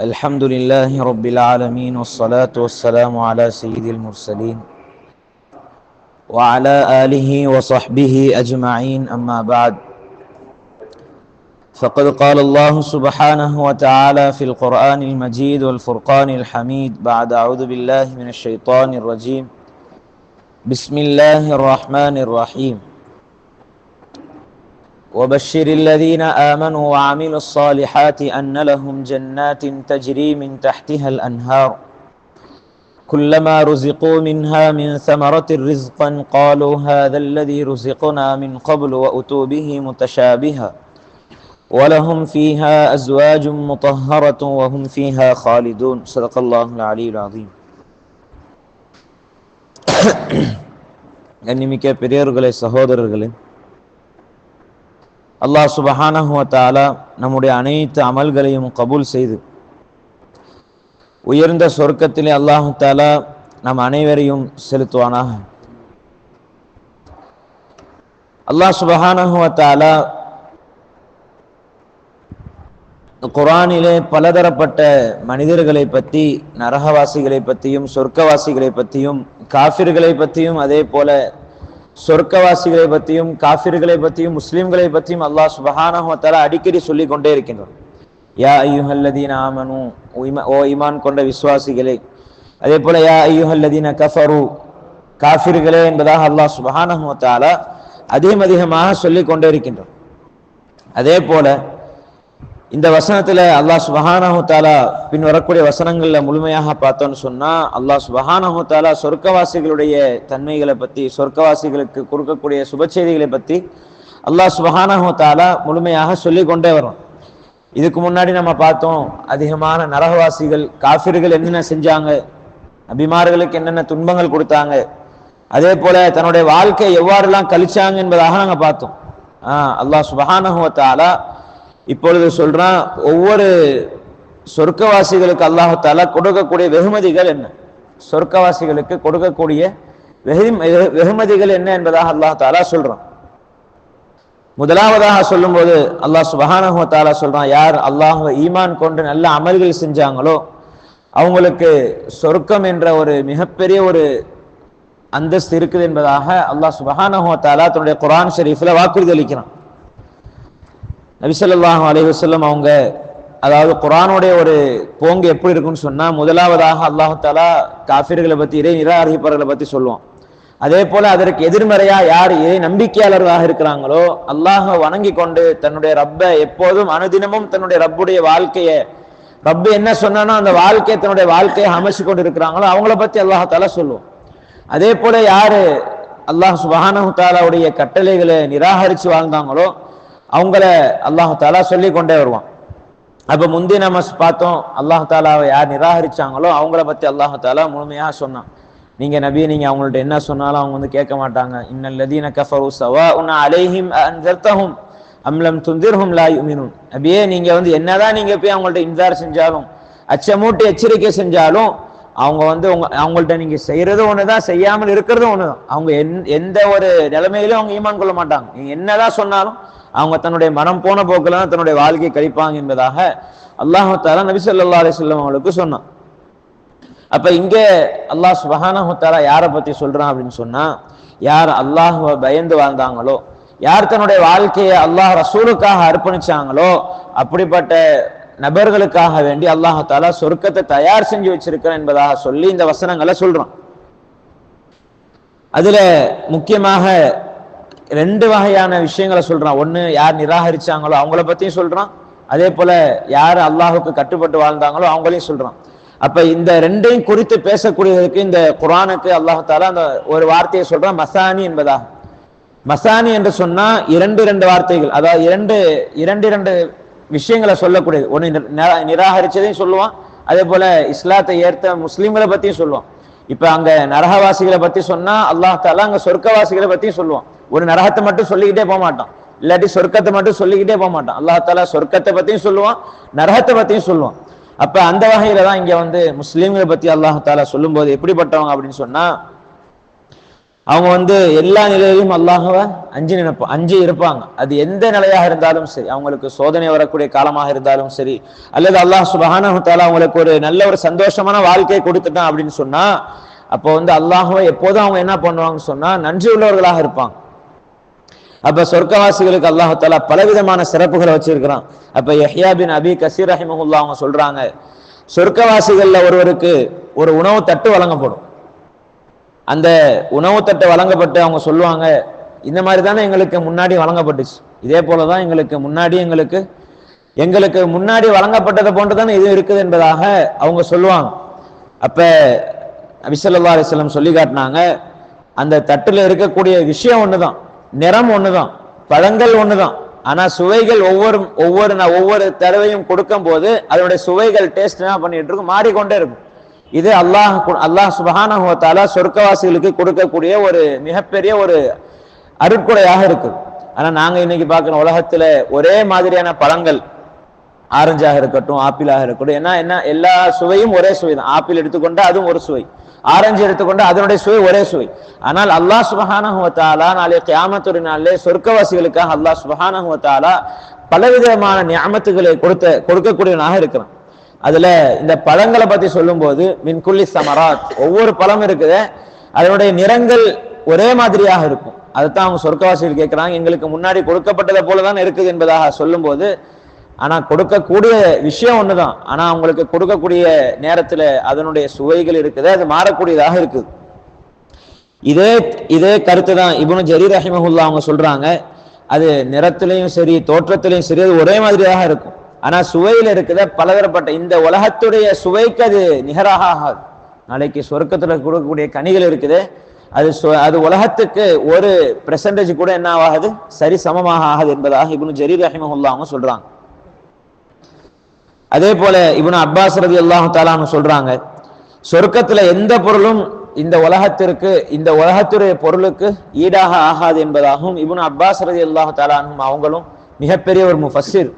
الحمد لله رب العالمين والصلاة والسلام على سيد المرسلين وعلى آله وصحبه أجمعين. أما بعد فقد قال الله سبحانه وتعالى في القرآن المجيد والفرقان الحميد. بعد أعوذ بالله من الشيطان الرجيم. بسم الله الرحمن الرحيم. وبشر الذين آمنوا وعملوا الصالحات أن لهم جنات تجري من تحتها الأنهار كلما رزقوا منها من ثمرة رزقا قالوا هذا الذي رزقنا من قبل وأتوا به متشابها ولهم فيها أزواج مطهرة وهم فيها خالدون صدق الله العلي العظيم கண்ணிமிக்க பெரியோர்களே சகோதரர்களே அல்லாஹ் சுபஹானஹு நம்முடைய அனைத்து அமல்களையும் கபூல் செய்து உயர்ந்த சொர்க்கத்திலே அல்லாஹு தாலா நம் அனைவரையும் செலுத்துவானாக. அல்லாஹ் சுபஹானஹு குரானிலே பலதரப்பட்ட மனிதர்களை பற்றி நரகவாசிகளை பற்றியும் சொர்க்கவாசிகளை பற்றியும் காஃபிர்களை பற்றியும் அதே போல சொர்க்கவாசிகளை பற்றியும் காஃபிர்களை பற்றியும் முஸ்லிம்களை பற்றியும் அல்லாஹ் சுபஹானஹத்தால அடிக்கடி சொல்லி கொண்டே இருக்கின்றோம் யா ஐயுஹல்லதீன ஆமனு ஓ இமான் கொண்ட விசுவாசிகளே அதே போல யா ஐயுஹல்லதீன கஃபரு காஃபிர்களே என்பதாக அல்லாஹ் சுபஹானஹத்தால அதிகம் அதிகமாக சொல்லி கொண்டே இருக்கின்றோம் அதே போல இந்த வசனத்துல அல்லாஹ் சுபஹானஹு தாலா பின் வரக்கூடிய வசனங்கள்ல முழுமையாக பார்த்தோம்னு சொன்னா அல்லாஹ் சுபஹானஹு தாலா சொர்க்கவாசிகளுடைய தன்மைகளை பத்தி சொர்க்கவாசிகளுக்கு கொடுக்கக்கூடிய சுப செய்திகளை பத்தி அல்லாஹ் சுபஹானஹு தாலா முழுமையாக சொல்லி கொண்டே வரும். இதுக்கு முன்னாடி நம்ம பார்த்தோம் அதிகமான நரகவாசிகள் காஃபிர்கள் என்னென்ன செஞ்சாங்க அபிமார்களுக்கு என்னென்ன துன்பங்கள் கொடுத்தாங்க அதே போல தன்னுடைய வாழ்க்கை எவ்வாறெல்லாம் கழிச்சாங்க என்பதாக நாங்கள் பார்த்தோம். ஆஹ் அல்லாஹ் சுபஹானஹு தாலா இப்பொழுது சொல்றான் ஒவ்வொரு சொர்க்கவாசிகளுக்கு அல்லாஹால கொடுக்கக்கூடிய வெகுமதிகள் என்ன? சொர்க்கவாசிகளுக்கு கொடுக்கக்கூடிய வெகுமதிகள் என்ன என்பதாக அல்லாஹாலா சொல்றான். முதலாவதாக சொல்லும்போது அல்லாஹ் சுபஹானஹு சொல்றான் யார் அல்லாஹ் ஈமான் கொண்டு நல்ல அமல்கள் செஞ்சாங்களோ அவங்களுக்கு சொர்க்கம் என்ற ஒரு மிகப்பெரிய ஒரு அந்தஸ்து இருக்குது என்பதாக அல்லாஹ் சுபஹானஹு தன்னுடைய குரான் ஷெரீஃபில் வாக்குறுதி அளிக்கிறான். நபிசல்லாஹு அலைவசல்லம் அவங்க அதாவது குரானுடைய ஒரு போங்கு எப்படி இருக்குன்னு சொன்னா முதலாவதாக அல்லாஹு தாலா காஃபிர்களை பத்தி இறை நிராகரிப்பவர்களை பத்தி சொல்லுவோம் அதே போல அதற்கு எதிர்மறையா யார் இறை நம்பிக்கையாளர்களாக இருக்கிறாங்களோ அல்லாஹ வணங்கி கொண்டு தன்னுடைய ரப்பை எப்போதும் அனுதினமும் தன்னுடைய ரப்புடைய வாழ்க்கையை ரப்பு என்ன சொன்னானோ அந்த வாழ்க்கையை தன்னுடைய வாழ்க்கையை அமைச்சு கொண்டு இருக்கிறாங்களோ அவங்கள பத்தி அல்லாஹ் தாலா சொல்லுவோம் அதே போல யாரு அல்லாஹ் சுபஹானஹு தாலாவுடைய கட்டளைகளை நிராகரிச்சு வாழ்ந்தாங்களோ அவங்கள அல்லாஹு தாலா சொல்லி கொண்டே வருவான். அப்ப முந்தி நம்ம பார்த்தோம் அல்லாஹு தாலாவை யார் நிராகரிச்சாங்களோ அவங்கள பத்தி அல்லாஹு தாலா முழுமையாக சொன்னான். நீங்க நபி நீங்க அவங்கள்ட்ட என்ன சொன்னாலும் அவங்க வந்து கேட்க மாட்டாங்க. இன்னல்லதீன கஃபரு சவா உன்ன அலைஹிம் அன்சர்த்தஹும் அம்லம் துந்திர்ஹும் லா யுமினுன். நபியே நீங்க வந்து என்னதான் நீங்க போய் அவங்கள்ட்ட இன்சார் செஞ்சாலும் அச்சமூட்டி எச்சரிக்கை செஞ்சாலும் அவங்க வந்து உங்க அவங்கள்ட்ட நீங்க செய்யறதும் ஒண்ணுதான் செய்யாமல் இருக்கிறதும் ஒண்ணுதான். அவங்க எந்த ஒரு நிலைமையிலும் அவங்க ஈமான் கொள்ள மாட்டாங்க. நீங்க என்னதான் சொன்னாலும் அவங்க தன்னுடைய மனம் போன போக்கில் தான் தன்னுடைய வாழ்க்கையை கழிப்பாங்க என்பதாக அல்லாஹால நபி சொல்லா அலிஸ்லாம் அவங்களுக்கு சொன்னான். அப்ப இங்க அல்லாஹ் சுபஹானஹாலா யாரை பத்தி சொல்றான் அப்படின்னு சொன்னா யார் அல்லாஹுவை பயந்து வாழ்ந்தாங்களோ யார் தன்னுடைய வாழ்க்கையை அல்லாஹ் ரசூலுக்காக அர்ப்பணிச்சாங்களோ அப்படிப்பட்ட நபர்களுக்காக வேண்டி அல்லாஹாலா சொர்க்கத்தை தயார் செஞ்சு வச்சிருக்கிறேன் என்பதாக சொல்லி இந்த வசனங்களை சொல்றான். அதுல முக்கியமாக ரெண்டு வகையான விஷயங்களை சொல்றான். ஒண்ணு யார் நிராகரிச்சாங்களோ அவங்கள பத்தியும் சொல்றான். அதே போல யார் அல்லாஹுக்கு கட்டுப்பட்டு வாழ்ந்தாங்களோ அவங்களையும் சொல்றான். அப்ப இந்த ரெண்டையும் குறித்து பேசக்கூடியதற்கு இந்த குரானுக்கு அல்லாஹால அந்த ஒரு வார்த்தையை சொல்றான். மசானி என்பதாக. மசானி என்று சொன்னா இரண்டு இரண்டு வார்த்தைகள். அதாவது இரண்டு இரண்டு இரண்டு விஷயங்களை சொல்லக்கூடியது. ஒன்று நிராகரிச்சதையும் சொல்லுவான். அதே போல இஸ்லாத்தை ஏற்ற முஸ்லீம்களை பற்றியும் சொல்லுவான். இப்போ அங்கே நரகவாசிகளை பற்றி சொன்னால் அல்லாஹ் தாலா அங்கே சொர்க்கவாசிகளை பற்றியும் சொல்லுவான். ஒரு நரகத்தை மட்டும் சொல்லிக்கிட்டே போக மாட்டான். இல்லாட்டி சொர்க்கத்தை மட்டும் சொல்லிக்கிட்டே போக மாட்டான். அல்லா தாலா சொர்க்கத்தை பற்றியும் சொல்லுவான் நரகத்தை பற்றியும் சொல்லுவான். அப்போ அந்த வகையில் தான் இங்கே வந்து முஸ்லீம்களை பற்றி அல்லாஹ் தாலா சொல்லும் போது எப்படிப்பட்டவங்க அப்படின்னு சொன்னால் அவங்க வந்து எல்லா நிலையிலும் அல்லாஹவை அஞ்சு நினைப்ப அஞ்சு இருப்பாங்க. அது எந்த நிலையாக இருந்தாலும் சரி அவங்களுக்கு சோதனை வரக்கூடிய காலமாக இருந்தாலும் சரி அல்லது அல்லாஹ் சுபஹானத்தால அவங்களுக்கு ஒரு நல்ல ஒரு சந்தோஷமான வாழ்க்கையை கொடுத்துட்டான் அப்படின்னு சொன்னா அப்போ வந்து அல்லாஹ்வை எப்போதும் அவங்க என்ன பண்ணுவாங்கன்னு சொன்னா நன்றி உள்ளவர்களாக இருப்பாங்க. அப்ப சொர்க்கவாசிகளுக்கு அல்லாஹால பலவிதமான சிறப்புகளை வச்சிருக்கிறான். அப்ப யஹ்யா பின் அபி கசீர் ரஹிமஹுல்லா அவங்க சொல்றாங்க சொர்க்கவாசிகள்ல ஒருவருக்கு ஒரு உணவு தட்டு வழங்கப்படும். அந்த உணவு தட்டை வழங்கப்பட்டு அவங்க சொல்லுவாங்க இந்த மாதிரி தானே எங்களுக்கு முன்னாடி வழங்கப்பட்டுச்சு. இதே போலதான் எங்களுக்கு முன்னாடி எங்களுக்கு எங்களுக்கு முன்னாடி வழங்கப்பட்டதை போன்று தானே இது இருக்குது என்பதாக அவங்க சொல்லுவாங்க. அப்ப விசல்லா அலிஸ்லம் சொல்லி காட்டினாங்க அந்த தட்டுல இருக்கக்கூடிய விஷயம் ஒண்ணுதான் நிறம் ஒண்ணுதான் பழங்கள் ஒண்ணுதான். ஆனா சுவைகள் ஒவ்வொரு ஒவ்வொரு நான் ஒவ்வொரு தடவையும் கொடுக்கும் போது அதனுடைய சுவைகள் டேஸ்ட் என்ன பண்ணிட்டு இருக்கும் மாறிக்கொண்டே இருக்கும். இது அல்லாஹ் கு- அல்லாஹ் சுபஹானஹு சொர்க்கவாசிகளுக்கு கொடுக்கக்கூடிய ஒரு மிகப்பெரிய ஒரு அருட்கொடையாக இருக்குது. ஆனா நாங்க இன்னைக்கு பார்க்கணும் உலகத்துல ஒரே மாதிரியான பழங்கள் ஆரஞ்சாக இருக்கட்டும் ஆப்பிளாக இருக்கட்டும் ஏன்னா என்ன எல்லா சுவையும் ஒரே சுவை தான். ஆப்பிள் எடுத்துக்கொண்டா அதுவும் ஒரு சுவை. ஆரஞ்சு எடுத்துக்கொண்டா அதனுடைய சுவை ஒரே சுவை. ஆனால் அல்லாஹ் சுபஹானஹு நாளைய கியாமத்துறை நாளிலே சொர்க்கவாசிகளுக்காக அல்லாஹ் சுபஹானஹு பலவிதமான நியாமத்துகளை கொடுத்த கொடுக்கக்கூடியவனாக இருக்கிறான். அதுல இந்த பழங்களை பத்தி சொல்லும்போது மின்குள்ளி சமராத் ஒவ்வொரு பழம் இருக்குது. அதனுடைய நிறங்கள் ஒரே மாதிரியாக இருக்கும். அதைத்தான் அவங்க சொர்க்கவாசிகள் கேட்கிறாங்க எங்களுக்கு முன்னாடி கொடுக்கப்பட்டதை போலதான் இருக்குது என்பதாக சொல்லும்போது ஆனா கொடுக்கக்கூடிய விஷயம் ஒண்ணுதான். ஆனா அவங்களுக்கு கொடுக்கக்கூடிய நேரத்துல அதனுடைய சுவைகள் இருக்குது. அது மாறக்கூடியதாக இருக்குது. இதே இதே கருத்து தான் இவனு ஜரீர் ரஹிமஹுல்லா அவங்க சொல்றாங்க. அது நிறத்திலையும் சரி தோற்றத்திலையும் சரி அது ஒரே மாதிரியாக இருக்கும். ஆனா சுவையில இருக்கிற பலதரப்பட்ட இந்த உலகத்துடைய சுவைக்கு அது நிகராக ஆகாது. நாளைக்கு சொர்க்கத்துல கொடுக்கக்கூடிய கனிகள் இருக்குது அது சு- அது உலகத்துக்கு ஒரு பெர்சன்டேஜ் கூட என்ன ஆகாது? சரி சமமாக ஆகாது என்பதாக இப்னு ஜரீர் ரஹிமஹுல்லா அவங்க சொல்றாங்க. அதே போல இப்னு அப்பாஸ் ரதி அல்லாஹு தாலான்னு சொல்றாங்க சொர்க்கத்துல எந்த பொருளும் இந்த உலகத்திற்கு இந்த உலகத்துடைய பொருளுக்கு ஈடாக ஆகாது என்பதாகவும் இப்னு அப்பாஸ் ரதி அல்லாஹு தாலானும் அவங்களும் மிகப்பெரிய ஒரு முஃபஸ்ஸிர்.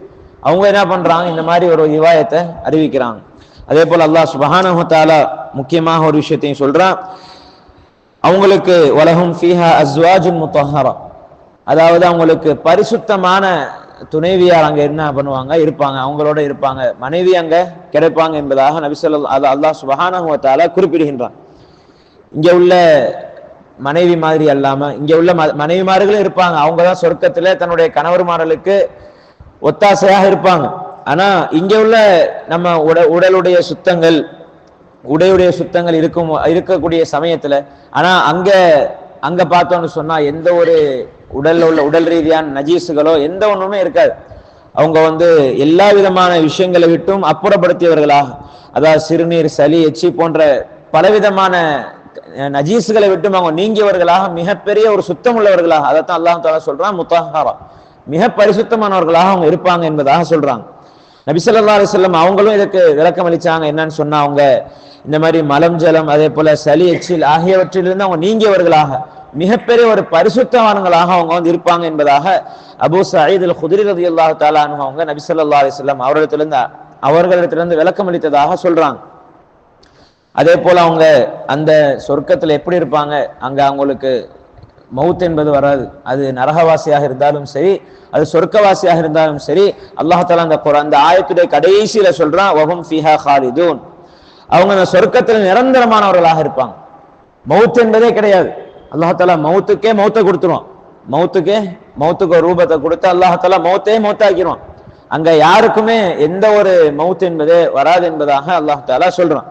அவங்க என்ன பண்றாங்க? இந்த மாதிரி ஒரு ரிவாயத்தை அறிவிக்கிறாங்க. அதே போல அல்லாஹ் சுபஹானஹு முக்கியமாக ஒரு விஷயத்தையும் சொல்றான். அவங்களுக்கு உலகம் ஃபீஹா அஸ்வாஜுன் முத்தஹரா. அதாவது அவங்களுக்கு பரிசுத்தமான துணைவியார் அங்க என்ன பண்ணுவாங்க? இருப்பாங்க. அவங்களோட இருப்பாங்க. மனைவி அங்க கிடைப்பாங்க என்பதாக நபிசல் அது அல்லாஹ் சுபஹானஹு குறிப்பிடுகின்றான். இங்க உள்ள மனைவி மாதிரி அல்லாம இங்க உள்ள ம- மனைவிமார்களும் இருப்பாங்க. அவங்க தான் சொர்க்கத்துல தன்னுடைய கணவர்மார்களுக்கு ஒத்தாசையாக இருப்பாங்க. ஆனா இங்க உள்ள நம்ம உட உடலுடைய சுத்தங்கள் உடையுடைய சுத்தங்கள் இருக்கும் இருக்கக்கூடிய சமயத்துல ஆனா அங்க அங்க பார்த்தோம்னு சொன்னா எந்த ஒரு உடல்ல உள்ள உடல் ரீதியான நஜீசுகளோ எந்த ஒண்ணுமே இருக்காது. அவங்க வந்து எல்லா விதமான விஷயங்களை விட்டும் அப்புறப்படுத்தியவர்களாக அதாவது சிறுநீர் சளி எச்சி போன்ற பலவிதமான நஜீசுகளை விட்டும் அவங்க நீங்கியவர்களாக மிகப்பெரிய ஒரு சுத்தம் உள்ளவர்களாக. அதைத்தான் அல்லாஹ் தாலா சொல்றான் முத்தஹாரா. மிக பரிசுத்தமானவர்களாக அவங்க இருப்பாங்க என்பதாக சொல்றாங்க. நபிசல்லா அலிசல்லம் அவங்களும் இதுக்கு விளக்கம் அளிச்சாங்க. என்னன்னு சொன்னா அவங்க இந்த மாதிரி மலம் ஜலம் அதே போல சளி எச்சில் ஆகியவற்றிலிருந்து அவங்க நீங்கியவர்களாக மிகப்பெரிய ஒரு பரிசுத்தவான்களாக அவங்க வந்து இருப்பாங்க என்பதாக அபூ சயீத் அல் குதிரி ரதி அல்லாஹு தாலானு அவங்க நபிசல்லா ஸல்லல்லாஹு அவர்களிடத்திலிருந்து அவர்களிடத்திலிருந்து விளக்கம் அளித்ததாக சொல்றாங்க. அதே போல அவங்க அந்த சொர்க்கத்துல எப்படி இருப்பாங்க? அங்க அவங்களுக்கு மவுத் என்பது வராது. அது நரகவாசியாக இருந்தாலும் சரி அது சொர்க்கவாசியாக இருந்தாலும் சரி அல்லாஹால அந்த அந்த ஆயத்துடைய கடைசியில சொல்றான் வஹும் ஃபிஹா ஹாலிதூன். அவங்க அந்த சொர்க்கத்தில் நிரந்தரமானவர்களாக இருப்பாங்க. மவுத் என்பதே கிடையாது. அல்லாஹால மவுத்துக்கே மௌத்தை கொடுத்துருவான். மௌத்துக்கே மௌத்துக்கு ஒரு ரூபத்தை கொடுத்து அல்லாஹால மௌத்தே மௌத்தாக்கிடுவான் அங்க யாருக்குமே எந்த ஒரு மவுத் என்பதே வராது என்பதாக அல்லாஹ் தாலா சொல்றான்.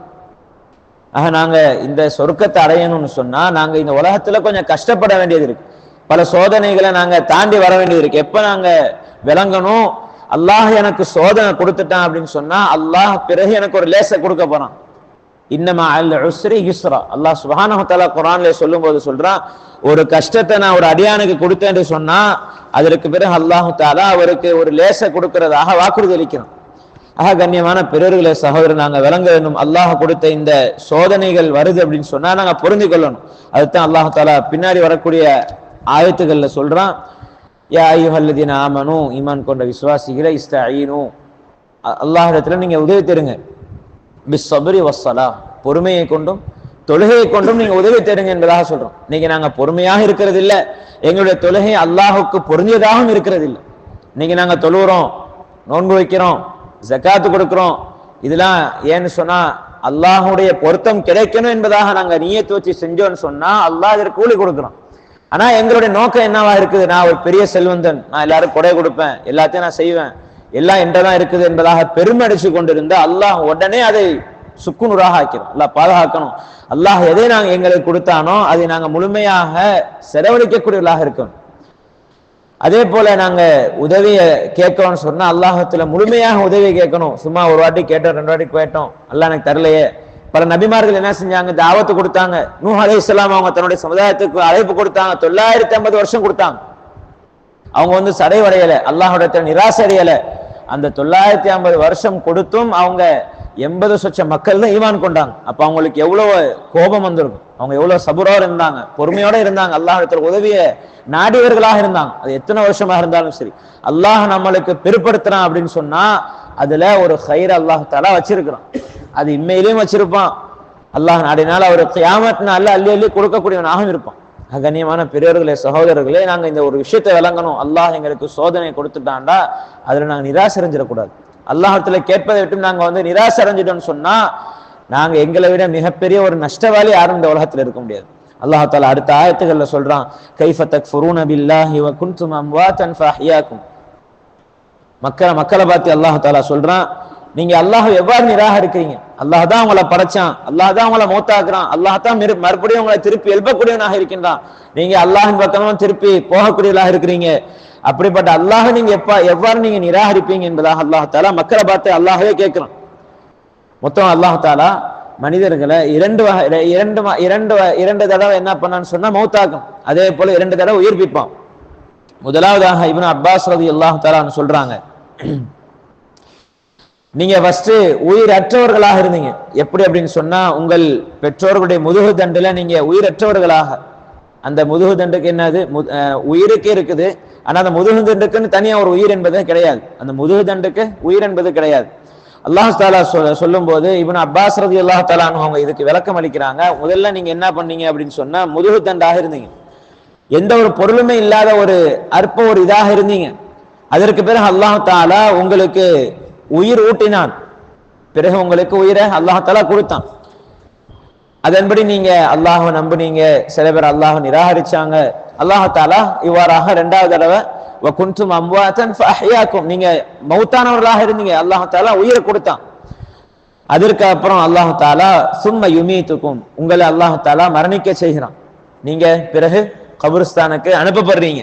ஆக நாங்கள் இந்த சொர்க்கத்தை அடையணும்னு சொன்னால் நாங்கள் இந்த உலகத்தில் கொஞ்சம் கஷ்டப்பட வேண்டியது இருக்கு. பல சோதனைகளை நாங்கள் தாண்டி வர வேண்டியது இருக்கு. எப்போ நாங்கள் விளங்கணும்? அல்லாஹ் எனக்கு சோதனை கொடுத்துட்டான் அப்படின்னு சொன்னால் அல்லாஹ் பிறகு எனக்கு ஒரு லேசை கொடுக்க போறான். இன்னமா அல் உஸ்ரி யுஸ்ரா. அல்லாஹ் சுப்ஹானஹு தஆலா சொல்லும்போது சொல்றான் ஒரு கஷ்டத்தை நான் ஒரு அடியானுக்கு கொடுத்தேன்னு சொன்னா அதற்கு பிறகு அல்லாஹு தாலா அவருக்கு ஒரு லேச கொடுக்கறதாக வாக்குறுதி அளிக்கிறான். ஆக கண்ணியமான பிறர்களை சகோதரர் நாங்கள் விளங்க வேண்டும். அல்லாஹ் கொடுத்த இந்த சோதனைகள் வருது அப்படின்னு சொன்னா நாங்கள் பொருந்தி கொள்ளணும் அதுதான் அல்லாஹ் பின்னாடி வரக்கூடிய ஆயத்துகள்ல சொல்றான். யா ஐயுஹல்லதீன ஆமனும் ஈமான் கொண்ட விசுவாசிகளை இஸ்த அல்லாஹ் அல்லாஹிடத்துல நீங்க உதவி தருங்க பிஸ்ஸப்ரி வசலா பொறுமையை கொண்டும் தொழுகையை கொண்டும் நீங்க உதவி தருங்க என்பதாக சொல்றோம். இன்னைக்கு நாங்க பொறுமையாக இருக்கிறது இல்ல எங்களுடைய தொழுகை அல்லாஹுக்கு பொருந்தியதாகவும் இருக்கிறது இல்லை இன்னைக்கு நாங்க தொழுகிறோம் நோன்பு வைக்கிறோம் ஜக்காத்து கொடுக்குறோம். இதெல்லாம் ஏன்னு சொன்னா அல்லாஹுடைய பொருத்தம் கிடைக்கணும் என்பதாக நாங்க நீயத்து வச்சு செஞ்சோம்னு சொன்னா அல்லாஹ் இதற்கு கூலி கொடுக்குறோம் ஆனா எங்களுடைய நோக்கம் என்னவா இருக்குது? நான் ஒரு பெரிய செல்வந்தன். நான் எல்லாரும் கொடை கொடுப்பேன். எல்லாத்தையும் நான் செய்வேன். எல்லாம் என்றதான் இருக்குது என்பதாக பெருமை அடிச்சு கொண்டிருந்த அல்லாஹ் உடனே அதை சுக்குநூறாக ஆக்கிறோம் அல்லாஹ் பாதுகாக்கணும். அல்லாஹ் எதை நாங்க எங்களுக்கு கொடுத்தானோ அதை நாங்க முழுமையாக செலவழிக்கக்கூடியவர்களாக இருக்கணும். அதே போல நாங்க உதவியை கேட்கணும்னு சொன்னா அல்லாஹத்துல முழுமையாக உதவி கேட்கணும். சும்மா ஒரு வாட்டி கேட்டோம் ரெண்டு வாட்டி கேட்டோம். அல்லாஹ் எனக்கு தரலையே. பல நபிமார்கள் என்ன செஞ்சாங்க? தாவத்து கொடுத்தாங்க. நூ அலை இஸ்லாம் அவங்க தன்னுடைய சமுதாயத்துக்கு அழைப்பு கொடுத்தாங்க. தொள்ளாயிரத்தி ஐம்பது வருஷம் கொடுத்தாங்க. அவங்க வந்து சடைவடையலை அல்லாஹோட நிராசை அந்த தொள்ளாயிரத்தி ஐம்பது வருஷம் கொடுத்தும் அவங்க எண்பது சொச்ச மக்கள் தான் ஈவான் கொண்டாங்க. அப்ப அவங்களுக்கு எவ்வளவு கோபம் வந்திருக்கும். அவங்க எவ்வளவு சபுரோடு இருந்தாங்க. பொறுமையோட இருந்தாங்க. அல்லாஹிடத்துல உதவிய நாடியவர்களாக இருந்தாங்க. அது எத்தனை வருஷமாக இருந்தாலும் சரி. அல்லாஹ் நம்மளுக்கு பெருப்படுத்துறான் அப்படின்னு சொன்னா அதுல ஒரு ஹைர் அல்லாஹ் வச்சிருக்கிறான். அது இம்மையிலையும் வச்சிருப்பான். அல்லாஹ் நாடினால் அவர் கியாமத் நாள்ல அள்ளி அள்ளி கொடுக்கக்கூடியவனாகவும் இருப்பான். அகண்ணியமான பெரியவர்களே சகோதரர்களே நாங்க இந்த ஒரு விஷயத்தை விளங்கணும். அல்லாஹ் எங்களுக்கு சோதனை கொடுத்துட்டாண்டா அதுல நாங்க நிராசரிஞ்சிடக்கூடாது. அல்லாஹத்துல கேட்பதை விட்டு நாங்க வந்து நிராசை நிராசரிஞ்சிட்டோம்னு சொன்னா நாங்க எங்களை விட மிகப்பெரிய ஒரு நஷ்டவாளி யாரும் இந்த உலகத்துல இருக்க முடியாது. அல்லாஹ் தாலா அடுத்த ஆயத்துகள்ல சொல்றான் கைஃப தக்ஃபுரூன பில்லாஹி வ குன்தும் அம்வாதன் மக்களை மக்களை பார்த்து அல்லாஹ் தாலா சொல்றான் நீங்க அல்லாஹ் எவ்வாறு நிராகரிக்கிறீங்க? அல்லாஹ் தான் உங்களை படைச்சான் அல்லாஹ் தான் உங்களை மூத்தாக்குறான் அல்லாஹ் தான் மிரு- மறுபடியும் உங்களை திருப்பி எழுப்பக்கூடியவனாக இருக்கின்றான். நீங்க அல்லாஹின் பக்கமும் திருப்பி போகக்கூடியவர்களாக இருக்கிறீங்க. அப்படிப்பட்ட அல்லாஹ் நீங்க எப்ப எவ்வாறு நீங்க நிராகரிப்பீங்க என்பதாக அல்லாஹ் தாலா மக்களை பார்த்து அல்லாஹவே கேட்கிறான். மொத்தம் அல்லாஹாலா மனிதர்களை இரண்டு வகை இரண்டு இரண்டு இரண்டு தடவை என்ன பண்ணான்னு சொன்னா மௌத்தாக்கும். அதே போல இரண்டு தடவை உயிர்ப்பிப்பான். முதலாவதாக இவன் அப்பாஸ் ரதி அல்லாஹாலான்னு சொல்றாங்க. நீங்க ஃபர்ஸ்ட் உயிரற்றவர்களாக இருந்தீங்க. எப்படி அப்படின்னு சொன்னா உங்கள் பெற்றோர்களுடைய முதுகு தண்டுல நீங்க உயிரற்றவர்களாக அந்த முதுகு தண்டுக்கு என்னது? மு- உயிருக்கு இருக்குது. ஆனா அந்த முதுகு தண்டுக்குன்னு தனியா ஒரு உயிர் என்பது கிடையாது. அந்த முதுகு தண்டுக்கு உயிர் என்பது கிடையாது. அல்லாஹ் தாலா சொல்ல சொல்லும் போது இவன் அப்பாஸ் ரதி அல்லாஹ் தாலான்னு அவங்க இதுக்கு விளக்கம் அளிக்கிறாங்க. முதல்ல நீங்க என்ன பண்ணீங்க அப்படின்னு சொன்னா முதுகு தண்டாக இருந்தீங்க. எந்த ஒரு பொருளுமே இல்லாத ஒரு அற்ப ஒரு இதாக இருந்தீங்க. அதற்கு பிறகு அல்லாஹ் தாலா உங்களுக்கு உயிர் ஊட்டினான். பிறகு உங்களுக்கு உயிரை அல்லாஹாலா கொடுத்தான். அதன்படி நீங்க அல்லாஹ நம்புனீங்க. சில பேர் அல்லாஹ் நிராகரிச்சாங்க. அல்லாஹாலா இவ்வாறாக ரெண்டாவது தடவை குன்தும் அம்வாத்தன் ஃபஅஹ்யாக்கும். நீங்க மௌத்தானவர்களாக இருந்தீங்க. அல்லாஹாலா உயிரை கொடுத்தான். அதற்கு அப்புறம் அல்லாஹாலா சும்ம யுமீத்துக்கும். உங்களை அல்லாஹாலா மரணிக்க செய்கிறான். நீங்க பிறகு கபுரிஸ்தானுக்கு அனுப்பப்படுறீங்க.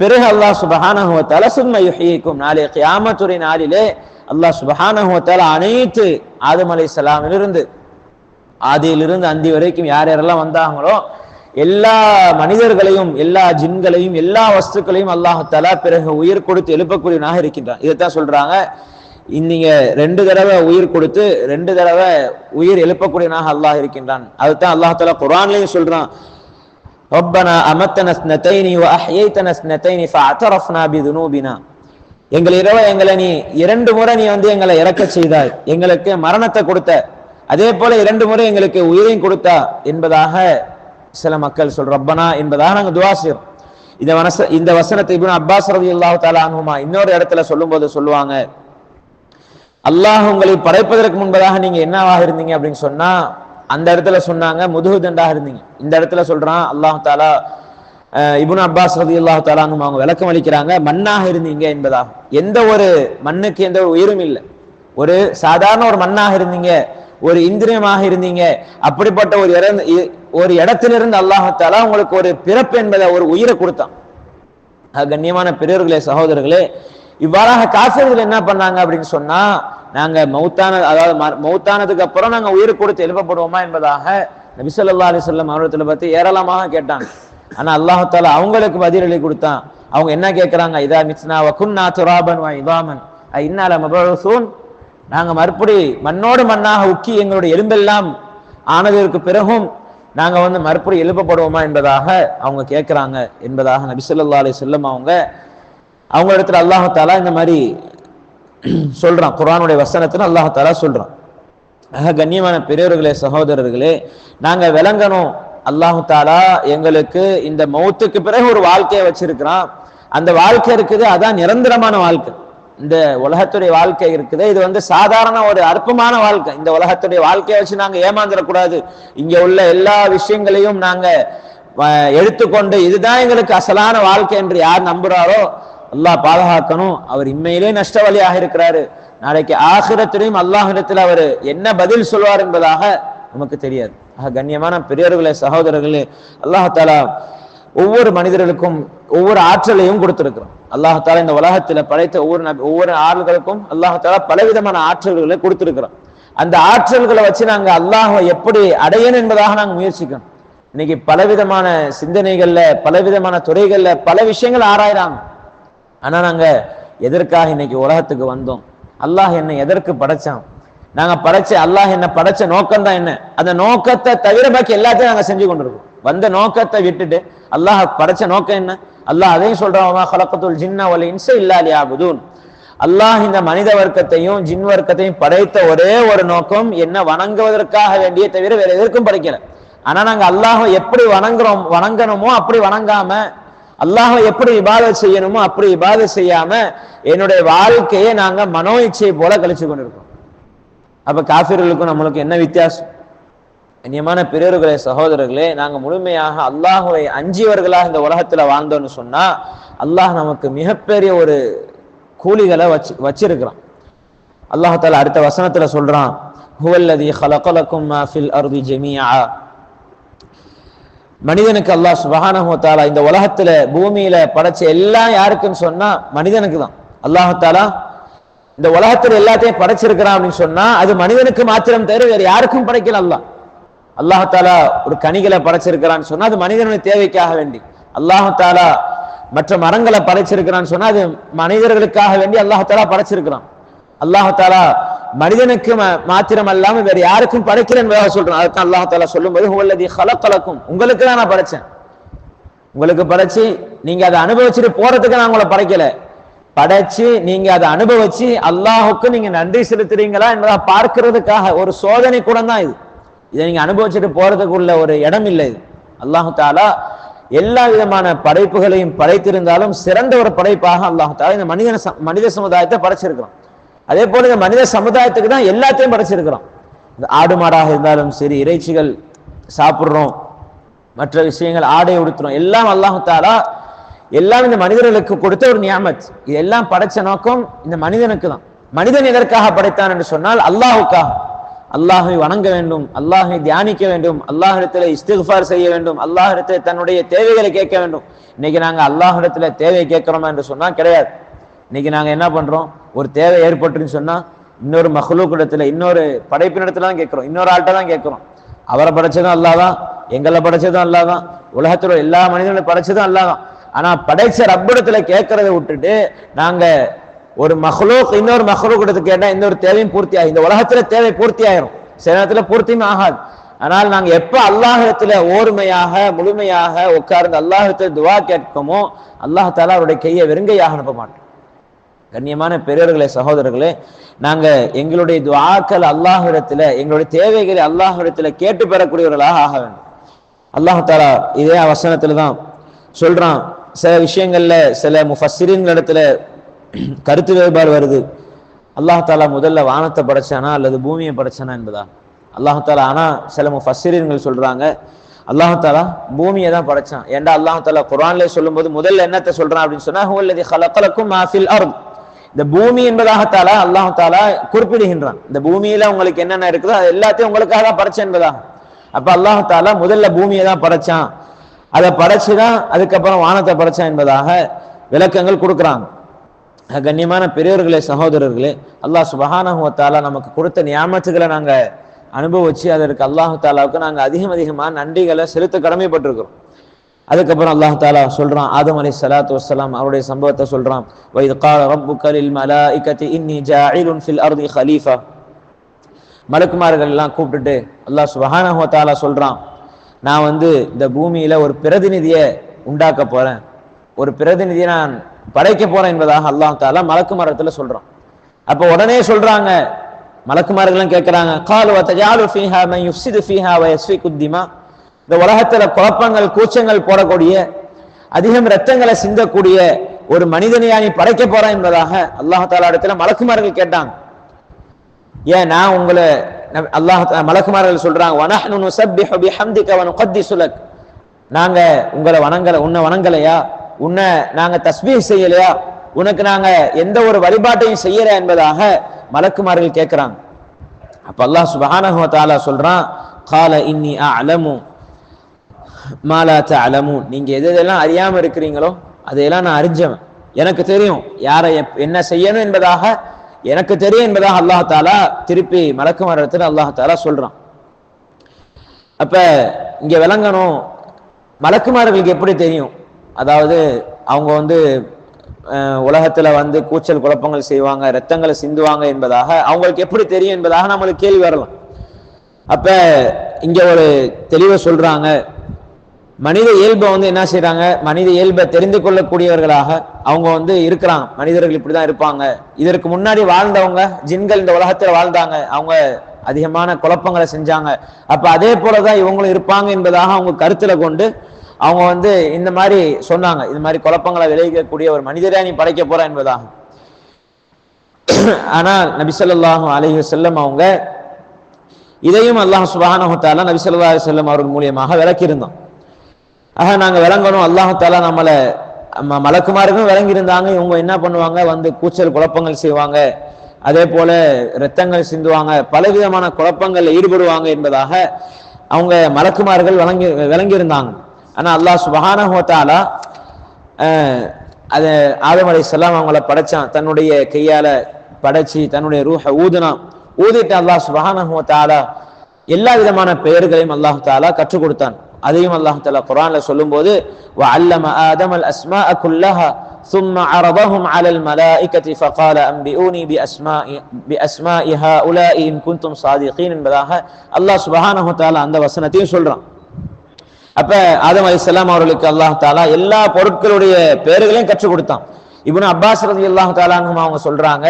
பிறகு அல்லாஹ் சுபஹானஹு வ தஆலா சும்ம யுஹ்யீக்கும் நாளை நாளிலே அல்லாஹ் சுபஹானஹு அனைத்து ஆதம் அலைஹிஸ்ஸலாமிலிருந்து ஆதியிலிருந்து அந்தி வரைக்கும் யார் யாரெல்லாம் வந்தாங்களோ எல்லா மனிதர்களையும் எல்லா ஜின்களையும் எல்லா வஸ்துக்களையும் அல்லாஹ் தலா பிறகு உயிர் கொடுத்து எழுப்பக்கூடியவனாக இருக்கின்றான் இதைத்தான் சொல்றாங்க நீங்க ரெண்டு தடவை உயிர் கொடுத்து ரெண்டு தடவை உயிர் எழுப்பக்கூடியவனாக அல்லாஹ் இருக்கின்றான் அதுதான் அல்லாஹ் தலா குரான்லயும் சொல்றான் ربنا أمتنا اثنتين وأحييتنا اثنتين فاعترفنا بذنوبنا எங்கள் இரவு எங்களை நீ இரண்டு முறை நீ வந்து எங்களை இறக்க செய்தாய் எங்களுக்கு மரணத்தை கொடுத்த அதே போல இரண்டு முறை எங்களுக்கு உயிரையும் கொடுத்தா என்பதாக சில மக்கள் சொல் ரப்பனா என்பதாக நாங்கள் துவா இந்த வனச இந்த வசனத்தை இப்னு அப்பாஸ் ரலியல்லாஹு தாலா அனுமா இன்னொரு இடத்துல சொல்லும்போது சொல்லுவாங்க அல்லாஹ் உங்களை படைப்பதற்கு முன்பதாக நீங்க என்னவாக இருந்தீங்க? அப்படின்னு சொன்னா அந்த இடத்துல சொன்னாங்க முதுகு தண்டாக இருந்தீங்க. இந்த இடத்துல சொல்றான் அல்லாஹ் தாலா இபுன் அப்பாஸ் ரதி அல்லாஹ் தாலான்னு அவங்க விளக்கம் அளிக்கிறாங்க மண்ணாக இருந்தீங்க என்பதாக. எந்த ஒரு மண்ணுக்கு எந்த ஒரு உயிரும் இல்லை. ஒரு சாதாரண ஒரு மண்ணாக இருந்தீங்க ஒரு இந்திரியமாக இருந்தீங்க. அப்படிப்பட்ட ஒரு இ- ஒரு இடத்திலிருந்து அல்லாஹத்தாலா உங்களுக்கு ஒரு பிறப்பு என்பதை ஒரு உயிரை கொடுத்தான். கண்ணியமான பெரியவர்களே சகோதரர்களே இவ்வாறாக காசர்கள் என்ன பண்ணாங்க அப்படின்னு சொன்னா நாங்க மௌத்தான அதாவது ம- மௌத்தானதுக்கு அப்புறம் நாங்க உயிர் கொடுத்து எழுப்பப்படுவோமா என்பதாக நபிசல்லா அலிசல்லம் அவரத்துல பத்தி ஏராளமாக கேட்டாங்க. ஆனா அல்லாஹால அவங்களுக்கு பதிலளி கொடுத்தான். அவங்க என்ன கேட்கிறாங்க இதா மிஸ்னா வகுன்னா துராபன் வா இதாமன் இன்னால மபசூன் நாங்க மறுபடி மண்ணோடு மண்ணாக உக்கி எங்களுடைய எலும்பெல்லாம் ஆனதற்கு பிறகும் நாங்க வந்து மறுபடி எழுப்பப்படுவோமா என்பதாக அவங்க கேட்கிறாங்க என்பதாக நபிசல்லா அலி செல்லம் அவங்க அவங்க இடத்துல அல்லாஹத்தாலா இந்த மாதிரி சொல்றான். குர்ஆனுடைய வசனத்துல அல்லாஹ் தாலா சொல்றான். ஆக கண்ணியமான பெரியவர்களே சகோதரர்களே நாங்க விளங்கணும். அல்லாஹு தாலா எங்களுக்கு இந்த மௌத்துக்கு பிறகு ஒரு வாழ்க்கையை வச்சிருக்கிறான். அந்த வாழ்க்கை இருக்குது அதான் நிரந்தரமான வாழ்க்கை. இந்த உலகத்துடைய வாழ்க்கை இருக்குது. இது வந்து சாதாரண ஒரு அற்பமான வாழ்க்கை. இந்த உலகத்துடைய வாழ்க்கையை வச்சு நாங்கள் ஏமாந்துடக்கூடாது. இங்கே உள்ள எல்லா விஷயங்களையும் நாங்கள் எடுத்துக்கொண்டு இதுதான் எங்களுக்கு அசலான வாழ்க்கை என்று யார் நம்புறாரோ அல்லாஹ் பாதுகாக்கணும். அவர் இம்மையிலே நஷ்டவழியாக இருக்கிறாரு. நாளைக்கு ஆகிரத்திலையும் அல்லாஹிடத்தில் அவர் என்ன பதில் சொல்வார் என்பதாக நமக்கு தெரியாது. ஆக கண்ணியமான பெரியவர்களே சகோதரர்களே அல்லாஹாலா ஒவ்வொரு மனிதர்களுக்கும் ஒவ்வொரு ஆற்றலையும் கொடுத்திருக்கிறோம். அல்லாஹால இந்த உலகத்துல படைத்த ஒவ்வொரு ஒவ்வொரு ஆள்களுக்கும் அல்லாஹால பலவிதமான ஆற்றல்களை கொடுத்திருக்கிறோம். அந்த ஆற்றல்களை வச்சு நாங்க அல்லாஹை எப்படி அடையணும் என்பதாக நாங்க முயற்சிக்கணும் இன்னைக்கு பலவிதமான சிந்தனைகள்ல பலவிதமான துறைகள்ல பல விஷயங்கள் ஆராயிறாங்க. ஆனா நாங்க எதற்காக இன்னைக்கு உலகத்துக்கு வந்தோம்? அல்லாஹ் என்னை எதற்கு படைச்சான்? நாங்க படைச்ச அல்லாஹ் என்ன படைச்ச நோக்கம் தான் என்ன? அந்த நோக்கத்தை தவிர பாக்கி எல்லாத்தையும் நாங்க செஞ்சு கொண்டிருக்கோம். வந்த நோக்கத்தை விட்டுட்டு அல்லாஹ் படைச்ச நோக்கம் என்ன? அல்லாஹ் அதையும் சொல்றான் ஹலக்கத்துல் ஜின்னா வல் இன்ச இல்லா லியாபுதூன். அல்லாஹ் இந்த மனித வர்க்கத்தையும் ஜின் வர்க்கத்தையும் படைத்த ஒரே ஒரு நோக்கம் என்ன வணங்குவதற்காக வேண்டிய தவிர வேற எதற்கும் படைக்கல. ஆனா நாங்க அல்லாஹ் எப்படி வணங்குறோம் வணங்கணுமோ அப்படி வணங்காம அல்லாஹ்வை எப்படி இபாதத் செய்யணுமோ அப்படி இபாதத் செய்யாம என்னுடைய வாழ்க்கையை நாங்க மனோ இச்சை போல கழிச்சு கொண்டிருக்கோம். அப்ப காஃபிர்களுக்கும் நம்மளுக்கு என்ன வித்தியாசம்? கண்ணியமான பெரியவர்களே சகோதரர்களே நாங்க முழுமையாக அல்லாஹுவை அஞ்சியவர்களாக இந்த உலகத்துல வாழ்ந்தோம்னு சொன்னா அல்லாஹ் நமக்கு மிகப்பெரிய ஒரு கூலிகளை வச்சு வச்சிருக்கிறான். அல்லாஹால அடுத்த வசனத்துல சொல்றான் ஹுவல்லதி ஹலகலக்கும் ஃபில் அர்தி மனிதனுக்கு அல்லாஹ் சுபஹானஹு இந்த உலகத்துல பூமியில படைச்ச எல்லாம் யாருக்குன்னு சொன்னா மனிதனுக்கு தான். அல்லாஹாலா இந்த உலகத்துல எல்லாத்தையும் படைச்சிருக்கிறான் அப்படின்னு சொன்னா அது மனிதனுக்கு மாத்திரம் தவிர வேற யாருக்கும் படைக்கல அல்லாஹ். அல்லாஹாலா ஒரு கனிகளை படைச்சிருக்கிறான்னு சொன்னா அது மனிதனுடைய தேவைக்காக வேண்டி. அல்லாஹாலா மற்ற மரங்களை படைச்சிருக்கிறான்னு சொன்னா அது மனிதர்களுக்காக வேண்டி அல்லாஹாலா படைச்சிருக்கிறான். அல்லாஹ் தாலா மனிதனுக்கு ம- மாத்திரம் அல்லாம வேற யாருக்கும் படைக்கிறேன் சொல்றான். அதுதான் அல்லாஹாலா சொல்லும் போது ஹுவல்லதி கலக்கலக்கும் உங்களுக்கு தான் நான் படைச்சேன். உங்களுக்கு படைச்சு நீங்க அதை அனுபவிச்சுட்டு போறதுக்கு நான் உங்களை படைக்கல. படைச்சு நீங்க அதை அனுபவிச்சு அல்லாஹுக்கு நீங்க நன்றி செலுத்துறீங்களா என்பதை பார்க்கிறதுக்காக ஒரு சோதனை கூட தான் இது. இதை நீங்கள் அனுபவிச்சுட்டு போறதுக்குள்ள ஒரு இடம் இல்லை. இது அல்லாஹு தாலா எல்லா விதமான படைப்புகளையும் படைத்திருந்தாலும் சிறந்த ஒரு படைப்பாக அல்லாஹு தாலா இந்த மனிதன ச- மனித சமுதாயத்தை படைச்சிருக்கிறோம் அதே போல இந்த மனித சமுதாயத்துக்கு தான் எல்லாத்தையும் படைச்சிருக்கிறோம் இந்த ஆடு மாடாக இருந்தாலும் சரி இறைச்சிகள் சாப்பிட்றோம் மற்ற விஷயங்கள் ஆடை உடுத்துறோம் எல்லாம் அல்லாஹு தாலா எல்லாம் இந்த மனிதர்களுக்கு கொடுத்த ஒரு நியாமத். இதெல்லாம் படைச்ச நோக்கம் இந்த மனிதனுக்கு தான். மனிதன் எதற்காக படைத்தான் என்று சொன்னால் அல்லாஹுக்காக. அல்லாஹை வணங்க வேண்டும் அல்லாஹை தியானிக்க வேண்டும் அல்லாஹிடத்துல இஸ்திஃபார் செய்ய வேண்டும் அல்லாஹிடத்துல தன்னுடைய தேவைகளை கேட்க வேண்டும். இன்னைக்கு நாங்க அல்லாஹிடத்துல தேவை கேட்கிறோமா என்று சொன்னா கிடையாது. இன்னைக்கு நாங்க என்ன பண்றோம்? ஒரு தேவை ஏற்பட்டுன்னு சொன்னா இன்னொரு மகளுக்கிடத்துல இன்னொரு படைப்பினிடத்துல தான் கேட்கிறோம் இன்னொரு ஆள்கிட்ட தான் கேட்கிறோம். அவரை படைச்சதும் அல்லாதான் எங்களை படைச்சதும் அல்லாதான் உலகத்துல எல்லா மனிதர்களும் படைச்சதும் அல்லாதான் ஆனா படைச்ச ரப்பிடத்துல கேட்கறதை விட்டுட்டு நாங்க ஒரு மஹ்லூக் இன்னொரு மஹ்லூக் கேட்டால் இந்த இன்னொரு தேவையும் பூர்த்தி ஆகும் இந்த உலகத்துல தேவை பூர்த்தி ஆயிரும் சில நேரத்தில் பூர்த்தியும் ஆகாது. ஆனால் நாங்கள் எப்போ அல்லாஹிடத்துல ஓர்மையாக முழுமையாக உட்கார்ந்து அல்லாஹிடத்துல துவா கேட்போமோ அல்லாஹ் தாலா அவருடைய கையை வெறுங்கையாக அனுப்ப மாட்டோம் கண்ணியமான பெரியவர்களே சகோதரர்களே நாங்கள் எங்களுடைய துவாக்கள் அல்லாஹிடத்தில் எங்களுடைய தேவைகளை அல்லாஹிடத்தில் கேட்டு பெறக்கூடியவர்களாக ஆக வேண்டும். அல்லாஹ் தாலா இதே வசனத்தில் தான் சொல்கிறான் சில விஷயங்களில் சில முஃபசிரின் இடத்துல கருத்து வேறுபாடு வருது. அல்லாஹ் தாலா முதல்ல வானத்தை படைச்சானா அல்லது பூமியை படைச்சானா என்பதா அல்லாஹாலா ஆனால் ஆனா சில முஃபஸ்ஸிரின்கள் சொல்றாங்க அல்லாஹாலா பூமியை தான் படைச்சான். ஏன்டா அல்லாஹாலா குரான்லேயே சொல்லும்போது முதல்ல என்னத்தை சொல்றான் அப்படின்னு சொன்னால் இந்த பூமி என்பதாகத்தால அல்லாஹாலா குறிப்பிடுகின்றான். இந்த பூமியில உங்களுக்கு என்னென்ன இருக்குதோ அது எல்லாத்தையும் உங்களுக்காக தான் படைச்சேன் என்பதாக அப்ப அல்லாஹாலா முதல்ல பூமியை தான் படைச்சான். அதை படைச்சுதான் அதுக்கப்புறம் வானத்தை படைச்சான் என்பதாக விளக்கங்கள் கொடுக்குறாங்க. கண்ணியமான பெரியவர்களே சகோதரர்களே அல்லாஹ் சுபஹானஹு வ நமக்கு கொடுத்த நியாமத்துகளை நாங்கள் அனுபவிச்சு அதற்கு அல்லாஹு தாலாவுக்கு நாங்கள் அதிகம் அதிகமாக நன்றிகளை செலுத்த கடமைப்பட்டிருக்கிறோம். அதுக்கப்புறம் அல்லாஹ் தாலா சொல்றான் ஆதம் அலி சலாத்து வசலாம் அவருடைய சம்பவத்தை சொல்றான் வைது கால ரப்புக்க லில் மலாஇகதி இன்னி ஃபில் அர்தி ஹலீஃபா. மலக்குமார்கள் எல்லாம் கூப்பிட்டுட்டு அல்லாஹ் சுபஹானஹுவ தாலா சொல்றான் நான் வந்து இந்த பூமியில ஒரு பிரதிநிதியை உண்டாக்க போறேன். ஒரு பிரதிநிதியை நான் படைக்க போறேன் என்பதாக அல்லாஹ் தாலா மலக்கு மரத்துல சொல்றான். அப்ப உடனே சொல்றாங்க. மலக்குமார்கள்லாம் கேட்கிறாங்க கால் வத்தஜாலு ஃபீஹா மன் யுஃப்சிது ஃபீஹா வ யஸ்ஃபிகு திமா. இந்த உலகத்துல குழப்பங்கள் கூச்சங்கள் போடக்கூடிய அதிகம் ரத்தங்களை சிந்தக்கூடிய ஒரு மனிதனையா நீ படைக்க போறான் என்பதாக அல்லாஹ் தாலா இடத்துல மலக்குமார்கள் கேட்டாங்க. ஏன்? நான் உங்களை அல்லாஹ் மலக்குமார்கள் சொல்றாங்க. வனஹ்னு நுஸப்பிஹு பிஹம்திக வ நுகத்திஸு நாங்க உங்களை வணங்கல உன்னை வணங்கலையா? உன்னை நாங்க தஸ்பீஹ் செய்யலையா? உனக்கு நாங்க எந்த ஒரு வழிபாட்டையும் செய்யல என்பதாக மலக்குமார்கள் கேட்கிறாங்க அப்ப அல்லாஹ் சுப்ஹானஹு சொல்றான் கால இன்னி அலமு மாலா அலமு நீங்க எது எதெல்லாம் அறியாம இருக்கிறீங்களோ அதையெல்லாம் நான் அறிஞ்சவன். எனக்கு தெரியும் யாரை எப்- என்ன செய்யணும் என்பதாக எனக்கு தெரியும் என்பதாக அல்லாஹ் தாலா திருப்பி மலக்குமாரத்தில் அல்லாஹ் தாலா சொல்றான். அப்ப இங்க விளங்கணும் மலக்குமார்களுக்கு எப்படி தெரியும்? அதாவது அவங்க வந்து உலகத்துல வந்து கூச்சல் குழப்பங்கள் செய்வாங்க ரத்தங்களை சிந்துவாங்க என்பதாக அவங்களுக்கு எப்படி தெரியும் என்பதாக நம்மளுக்கு கேள்வி வரலாம். அப்ப இங்க ஒரு தெளிவை சொல்றாங்க. மனித இயல்பை வந்து என்ன செய்யறாங்க மனித இயல்பை தெரிந்து கொள்ளக்கூடியவர்களாக அவங்க வந்து இருக்கிறாங்க மனிதர்கள் இப்படிதான் இருப்பாங்க. இதற்கு முன்னாடி வாழ்ந்தவங்க ஜின்கள் இந்த உலகத்துல வாழ்ந்தாங்க. அவங்க அதிகமான குழப்பங்களை செஞ்சாங்க. அப்ப அதே போலதான் இவங்களும் இருப்பாங்க என்பதாக அவங்க கருத்துல கொண்டு அவங்க வந்து இந்த மாதிரி சொன்னாங்க. இது மாதிரி குழப்பங்களை விளைவிக்கக்கூடிய ஒரு மனிதரே நீ படைக்க போற என்பதாக. ஆனால் நபிசல்லாஹும் அலஹி செல்லம் அவங்க இதையும் அல்லாஹ் சுபானஹத்தாலா நபிசல்லா தஆலா நபி அவர்கள் மூலியமாக விளக்கியிருந்தோம். ஆக நாங்கள் விளங்கணும். அல்லாஹத்தாலா நம்மளை ம- மலக்குமாருக்கும் விளங்கியிருந்தாங்க. இவங்க என்ன பண்ணுவாங்க? வந்து கூச்சல் குழப்பங்கள் செய்வாங்க. அதே போல ரத்தங்கள் சிந்துவாங்க. பலவிதமான குழப்பங்கள்ல ஈடுபடுவாங்க என்பதாக அவங்க மலக்குமார்கள் விளங்கி விளங்கியிருந்தாங்க. இருந்தாங்க ஆனா அல்லாஹ் சுபஹானஹு வ தஆலா அஹ், அது ஆதம் அலைஹிஸ்ஸலாம் அவங்கள படைச்சான் தன்னுடைய கையால படைச்சு தன்னுடைய ரூஹ ஊதுனான் ஊதிட்டு அல்லாஹ் சுபஹானஹு வ தஆலா எல்லா விதமான பெயர்களையும் அல்லாஹ் தாலா கற்றுக் கொடுத்தான் அதையும் அல்லாஹ் தாலா குர்ஆன்ல சொல்லும்போது وعلم آدم الأسماء كلها ثم عرضهم على الملائكة فقال أنبئوني بأسماء بأسماء هؤلاء إن كنتم صادقين என்பதாக அல்லாஹ் சுப்ஹானஹு வ தஆலா அந்த வசனத்தையும் சொல்றான் அப்ப ஆதம் அலிசல்லாம் அவர்களுக்கு அல்லாஹ் தாலா எல்லா பொருட்களுடைய பேர்களையும் கற்றுக் கொடுத்தான். இவனு அப்பாஸ் ரதி அல்லாஹ் அன்ஹும் அவங்க சொல்றாங்க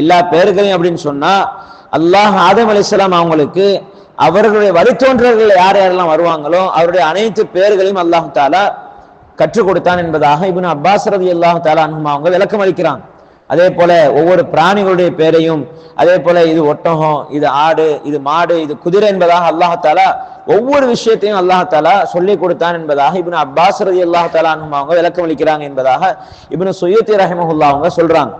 எல்லா பேர்களையும் அப்படின்னு சொன்னா அல்லாஹ் ஆதம் அலிசல்லாம் அவங்களுக்கு அவர்களுடைய வழித்தோன்றர்கள் யார் யாரெல்லாம் வருவாங்களோ அவருடைய அனைத்து பேர்களையும் அல்லாஹ் தாலா கற்றுக் கொடுத்தான் என்பதாக இப்னு அப்பாஸ் அல்லாஹ் தாலா அன்ஹும் அவங்க விளக்கம் அளிக்கிறாங்க. அதே போல ஒவ்வொரு பிராணிகளுடைய பேரையும் அதே போல இது ஒட்டகம் இது ஆடு இது மாடு இது குதிரை என்பதாக அல்லாஹாலா ஒவ்வொரு விஷயத்தையும் அல்லாஹ் தாலா சொல்லி கொடுத்தான் என்பதாக இபின் அப்பாஸ் ரதி அல்லாஹ் அவங்க விளக்கம் அளிக்கிறாங்க என்பதாக இபின் சுயத்தி ரஹமஹுல்லா அவங்க சொல்றாங்க.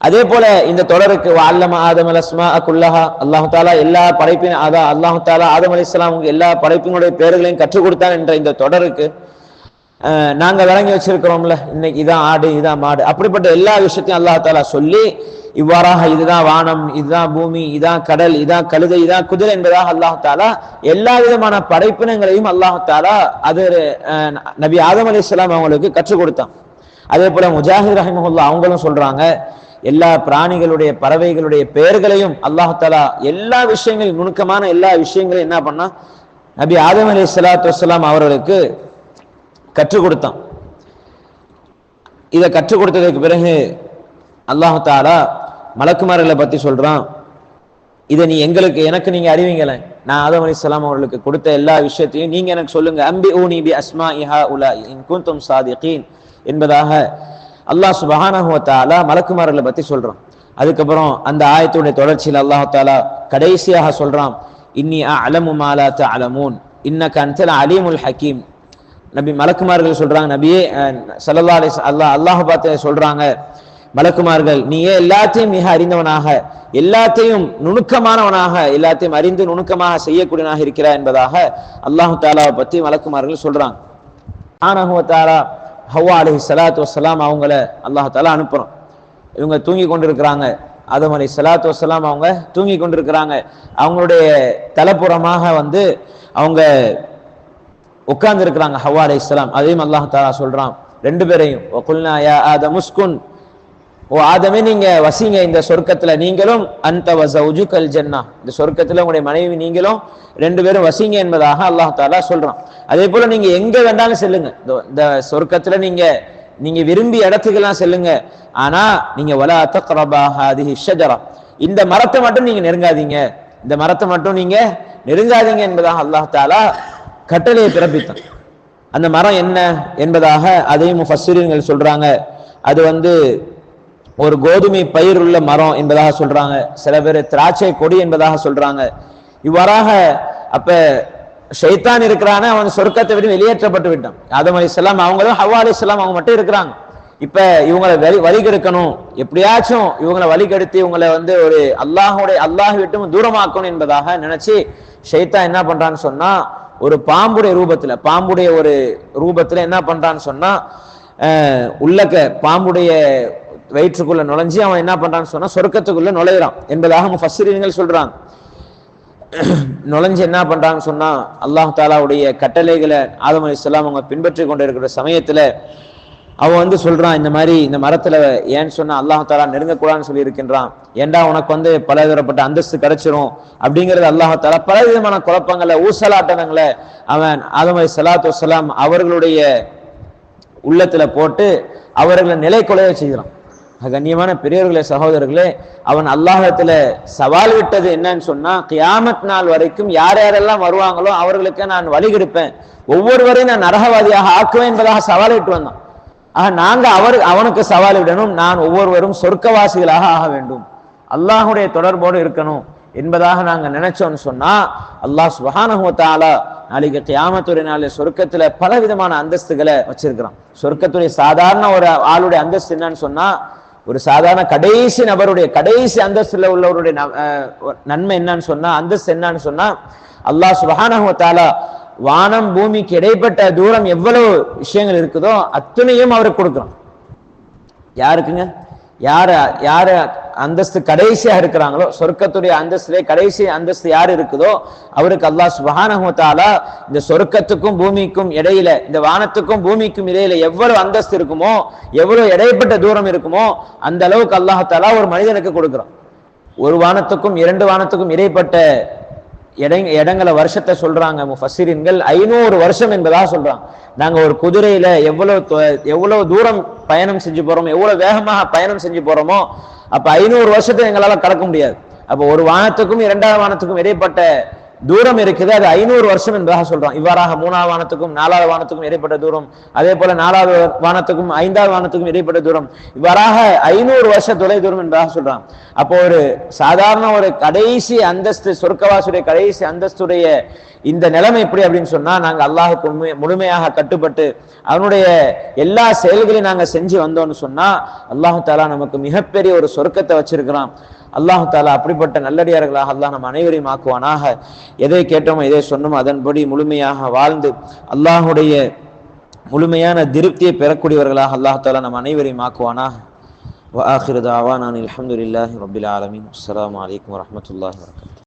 அதே போல இந்த தொடருக்கு அல்லம ஆதம் அலஸ்மா அக்குல்லஹா அல்லாஹு தாலா எல்லா படைப்பின் அதான் அல்லாஹு தாலா ஆதம் அலிஸ்லாம் எல்லா படைப்பினுடைய பேர்களையும் கற்றுக் கொடுத்தான் என்ற இந்த தொடருக்கு நாங்கள் வழங்கி விளங்கி வச்சிருக்கிறோம்ல இன்னைக்கு இதான் ஆடு இதான் மாடு. அப்படிப்பட்ட எல்லா விஷயத்தையும் அல்லாஹ் தாலா சொல்லி இவ்வாறாக இதுதான் வானம் இதுதான் பூமி இதான் கடல் இதான் கழுதை இதான் குதிரை என்பதாக அல்லாஹாலா எல்லா விதமான படைப்பினங்களையும் அல்லாஹாலா அது நபி ஆதம் அலிஸ்லாம் அவங்களுக்கு கற்றுக் கொடுத்தான். அதே போல முஜாஹித் ரஹிமஹுல்லா அவங்களும் சொல்றாங்க எல்லா பிராணிகளுடைய பறவைகளுடைய பெயர்களையும் அல்லாஹாலா எல்லா விஷயங்களையும் நுணுக்கமான எல்லா விஷயங்களையும் என்ன பண்ணா நபி ஆதம் அலி சலாத்து வலாம் அவர்களுக்கு கற்றுக் கொடுத்தான். இதை கற்றுக் கொடுத்ததுக்கு பிறகு அல்லாஹாலா மலக்குமார்களை பத்தி சொல்றான். இதை நீ எங்களுக்கு எனக்கு நீங்க அறிவிங்களேன் நான் ஆதம் சலாம் அவர்களுக்கு கொடுத்த எல்லா விஷயத்தையும் நீங்க எனக்கு சொல்லுங்க. அம்பி ஊனி பி அஸ்மா இஹா உலா இன் குந்தும் சாதிகீன் என்பதாக அல்லாஹ் சுபஹானஹு மலக்குமார்களை பத்தி சொல்றான். அதுக்கப்புறம் அந்த ஆயத்துடைய தொடர்ச்சியில் அல்லாஹ் தாலா கடைசியாக சொல்றான். இன்னி அலமு மாலா அலமூன் இன்னக்கு அன்தல் அலீமுல் ஹக்கீம். நபி மலக்குமார்கள் சொல்றாங்க நபியே சல்லா அலி அல்லாஹ் அல்லாஹ் பார்த்து சொல்றாங்க மலக்குமார்கள் நீயே எல்லாத்தையும் மிக அறிந்தவனாக எல்லாத்தையும் நுணுக்கமானவனாக எல்லாத்தையும் அறிந்து நுணுக்கமாக செய்யக்கூடியவனாக இருக்கிறாய் என்பதாக அல்லாஹு தாலாவை பத்தி மலக்குமார்கள் சொல்றாங்க. ஆனஹுவ தாலா ஹவ்வா அலஹி சலாத்து வசலாம் அவங்கள அல்லாஹ் தாலா அனுப்புறோம். இவங்க தூங்கி கொண்டிருக்கிறாங்க. ஆதம் அலி சலாத்து வசலாம் அவங்க தூங்கி கொண்டிருக்கிறாங்க. அவங்களுடைய தலைப்புறமாக வந்து அவங்க உட்கார்ந்து இருக்கிறாங்க ஹவா அலி இஸ்லாம் அதையும் அல்லாஹ் தாலா சொல்றான். ரெண்டு பேரையும். வகுல்னா யா ஆத முஸ்குன் ஓ ஆதமே நீங்க வசிங்க இந்த சொர்க்கத்துல. நீங்களும் அந்த வசவுஜுக்கல் ஜன்னா. இந்த சொர்க்கத்துல உங்களுடைய மனைவி நீங்களும் ரெண்டு பேரும் வசிங்க என்பதாக அல்லாஹ் தாலா சொல்றான். அதே போல நீங்க எங்க வேண்டாலும் செல்லுங்க. இந்த- இந்த சொர்க்கத்துல நீங்க நீங்க விரும்பிய இடத்துக்கெல்லாம் செல்லுங்க. ஆனா நீங்க வலா தக்ரபா ஷஜரா. இந்த மரத்தை மட்டும் நீங்க நெருங்காதீங்க. இந்த மரத்தை மட்டும் நீங்க நெருங்காதீங்க என்பதாக அல்லாஹ் தாலா கட்டளையை பிறப்பித்தான். அந்த மரம் என்ன என்பதாக அதையும் முஃபஸ்ஸிரீன்கள் சொல்றாங்க. அது வந்து ஒரு கோதுமை பயிர் உள்ள மரம் என்பதாக சொல்றாங்க. சில பேர் திராட்சை கொடி என்பதாக சொல்றாங்க. இவ்வாறாக அப்ப ஷைத்தான் இருக்கிறான அவன் சொர்க்கத்தை விட்டு வெளியேற்றப்பட்டு விட்டான். ஆதம் அலிஸ்லாம் அவங்களும் ஹவா அலி இஸ்லாம் அவங்க மட்டும் இருக்கிறாங்க. இப்ப இவங்களை வலி வலிகெடுக்கணும் எப்படியாச்சும் இவங்களை வழிகெடுத்து இவங்களை வந்து ஒரு அல்லாஹுடைய அல்லாஹ் விட்டும் தூரமாக்கணும் என்பதாக நினைச்சு ஷைத்தான் என்ன பண்றான்னு சொன்னா ஒரு பாம்புடைய ரூபத்துல பாம்புடைய ஒரு ரூபத்துல என்ன பண்றான்னு சொன்னா உள்ளக்க பாம்புடைய வயிற்றுக்குள்ள நுழைஞ்சு அவன் என்ன பண்றான்னு சொன்னா சொர்க்கத்துக்குள்ள நுழையிறான் என்பதாக முஃபஸ்ஸிரீன்கள் சொல்றாங்க. நுழைஞ்சு என்ன பண்றாங்கன்னு சொன்னா அல்லாஹ் தாலாவுடைய கட்டளைகளை ஆதம் அலிஸ்லாம் அவங்க பின்பற்றி கொண்டிருக்கிற சமயத்துல அவன் வந்து சொல்றான் இந்த மாதிரி இந்த மரத்துல ஏன்னு சொன்னா அல்லாஹ் தாலா நெருங்கக்கூடாதுன்னு சொல்லி இருக்கின்றான் ஏன்டா உனக்கு வந்து பலதரப்பட்ட அந்தஸ்து கிடைச்சிரும்? அப்படிங்கிறது அல்லாஹ் தாலா பல விதமான குழப்பங்களை ஊசலாட்டங்களை அவன் ஆதம் அலி சலாத்து வலாம் அவர்களுடைய உள்ளத்துல போட்டு அவர்களை நிலை கொலைய செய்கிறான் கண்ணியமான பெரியவர்களே சகோதரர்களே அவன் அல்லாஹத்துல சவால் விட்டது என்னன்னு சொன்னா கியாமத் நாள் வரைக்கும் யார் யாரெல்லாம் வருவாங்களோ அவர்களுக்கு நான் வழிகெடுப்பேன் ஒவ்வொருவரையும் நான் நரகவாதியாக ஆக்குவேன் என்பதாக சவால் விட்டு வந்தான். ஆக நாங்க அவர் அவனுக்கு சவால் விடணும். நான் ஒவ்வொருவரும் சொர்க்கவாசிகளாக ஆக வேண்டும். அல்லாஹுடைய தொடர்போடு இருக்கணும் என்பதாக நாங்கள் நினைச்சோம்னு சொன்னா அல்லாஹ் சுபஹானஹு நாளைக்கு கியாமத்துடைய நாளில் சொர்க்கத்துல பல விதமான அந்தஸ்துகளை வச்சிருக்கிறான். சொர்க்கத்துடைய சாதாரண ஒரு ஆளுடைய அந்தஸ்து என்னன்னு சொன்னா ஒரு சாதாரண கடைசி நபருடைய கடைசி அந்தஸ்துல உள்ளவருடைய ந- நன்மை என்னன்னு சொன்னா அந்தஸ்து என்னன்னு சொன்னா அல்லாஹ் சுபஹானஹு வானம் பூமிக்கு இடைப்பட்ட தூரம் எவ்வளவு விஷயங்கள் இருக்குதோ அத்தனையும் அவருக்கு கொடுக்குறோம் யாருக்குங்க? யாரு யாரு அந்தஸ்து கடைசியா இருக்கிறாங்களோ சொர்க்கத்துடைய அந்தஸ்துலே கடைசி அந்தஸ்து யார் இருக்குதோ அவருக்கு அல்லாஹ் சுபஹானஹு இந்த சொர்க்கத்துக்கும் பூமிக்கும் இடையில இந்த வானத்துக்கும் பூமிக்கும் இடையில எவ்வளவு அந்தஸ்து இருக்குமோ எவ்வளவு இடைப்பட்ட தூரம் இருக்குமோ அந்த அளவுக்கு அல்லாஹ் ஒரு மனிதனுக்கு கொடுக்குறோம். ஒரு வானத்துக்கும் இரண்டு வானத்துக்கும் இடைப்பட்ட இடங்க இடங்களை வருஷத்தை சொல்றாங்க முஃபசிரின்கள் ஐநூறு வருஷம் என்பதா சொல்றாங்க. நாங்க ஒரு குதிரையில எவ்வளவு எவ்வளவு தூரம் பயணம் செஞ்சு போறோமோ எவ்வளவு வேகமாக பயணம் செஞ்சு போறோமோ அப்ப ஐநூறு வருஷத்தை எங்களால கடக்க முடியாது. அப்ப ஒரு வானத்துக்கும் இரண்டாவது வானத்துக்கும் இடைப்பட்ட தூரம் இருக்குது அது ஐநூறு வருஷம் என்பதாக சொல்றான். இவ்வாறாக மூணாவது வானத்துக்கும் நாலாவது வானத்துக்கும் இடைப்பட்ட தூரம். அதே போல நாலாவது வானத்துக்கும் ஐந்தாவது வானத்துக்கும் இடைப்பட்ட தூரம். இவ்வாறாக ஐநூறு வருஷ தொலை தூரம் என்பதாக சொல்றான். அப்போ ஒரு சாதாரண ஒரு கடைசி அந்தஸ்து சொர்க்கவாசுடைய கடைசி அந்தஸ்துடைய இந்த நிலைமை எப்படி அப்படின்னு சொன்னா நாங்க அல்லாஹுக்கு உண்மை- முழுமையாக கட்டுப்பட்டு அவனுடைய எல்லா செயல்களையும் நாங்க செஞ்சு வந்தோம்னு சொன்னா அல்லாஹு தாலா நமக்கு மிகப்பெரிய ஒரு சொர்க்கத்தை வச்சிருக்கிறான். அல்லாஹு தாலா அப்படிப்பட்ட நல்லடியார்களாக அல்லாஹ் நம் அனைவரையும் ஆக்குவானாக. எதை கேட்டோமோ எதை சொன்னோமோ அதன்படி முழுமையாக வாழ்ந்து அல்லாஹுடைய முழுமையான திருப்தியை பெறக்கூடியவர்களாக அல்லாஹாலா நம் அனைவரையும் ஆக்குவானா வாஹிருதாவா நான் அலமதுல்லாஹி ரபில் ஆலமின். அஸ்லாம் வலைக்கம் வரமத்துல வரகத்து